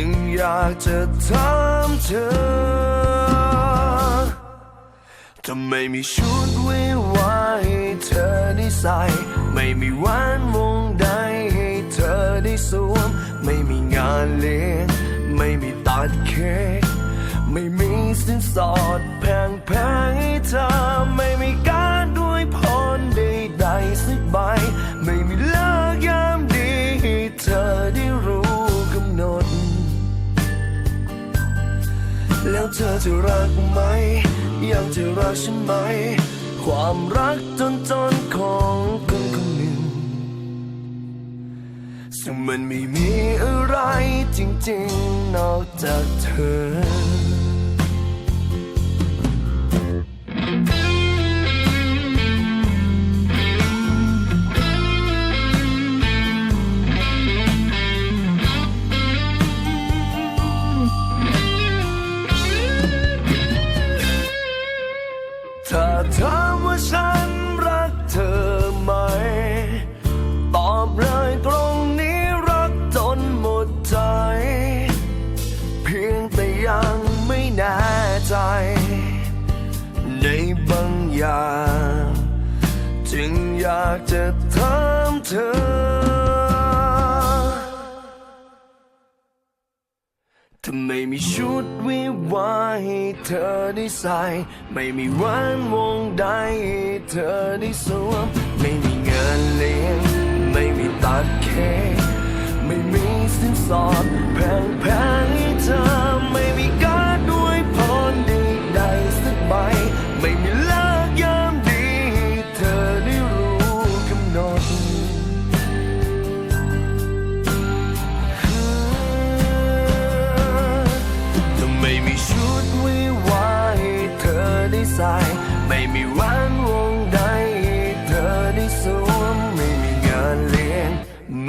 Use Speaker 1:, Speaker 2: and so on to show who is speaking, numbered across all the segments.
Speaker 1: จึงอยากจะถามเธอทำไมมีชุดวิวาให้เธอได้ใส่ ไม่มีแหวนวงใดให้เธอได้สวม ไม่มีงานเลี้ยง ไม่มีตัดเค้กไม่มีสินสอดแพงแพงๆให้เธอไม่มีการ แล้วเธอจะรักไหม ยังจะรักฉันไหม ความรักจนจนของคนคนหนึ่ง ซึ่งมันไม่มีอะไรจริงๆ นอกจากเธอ ถามว่าฉันรักเธอไหม ตอบเลยตรงนี้รักจนหมดใจ เพียงแต่ยังไม่แน่ใจ ในบางอย่าง จึงอยากจะถามเธอ ทำไมมีชุดวิวาให้เธอได้ใส่ ไม่มีร้านวงใดให้เธอได้สวม ไม่มีเงินเลี้ยง ไม่มีตัดเค้กไม่มีสินสอดแพ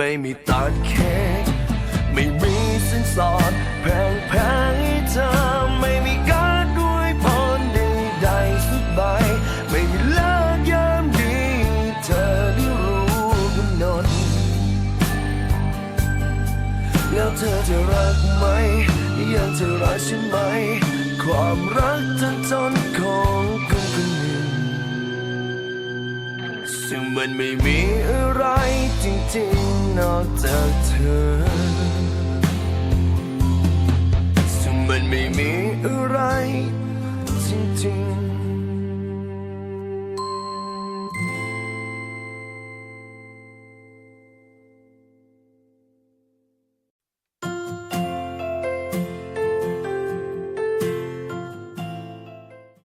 Speaker 1: ไม่มีตัดเค้กไม่มีสินสอดแพงแพงให้เธอไม่มีการด้วยพรใดๆสักใบไม่มีเลิกยามดีเธอได้รู้กำหนดแล้วเธอจะรักไหมยังจะรักฉันไหม ความรักจนจนของคนคนหนึ่งซึ่งมันไม่มีอะไรจริงๆ นอกจากเธอ ซึ่งมันไม่มีอะไร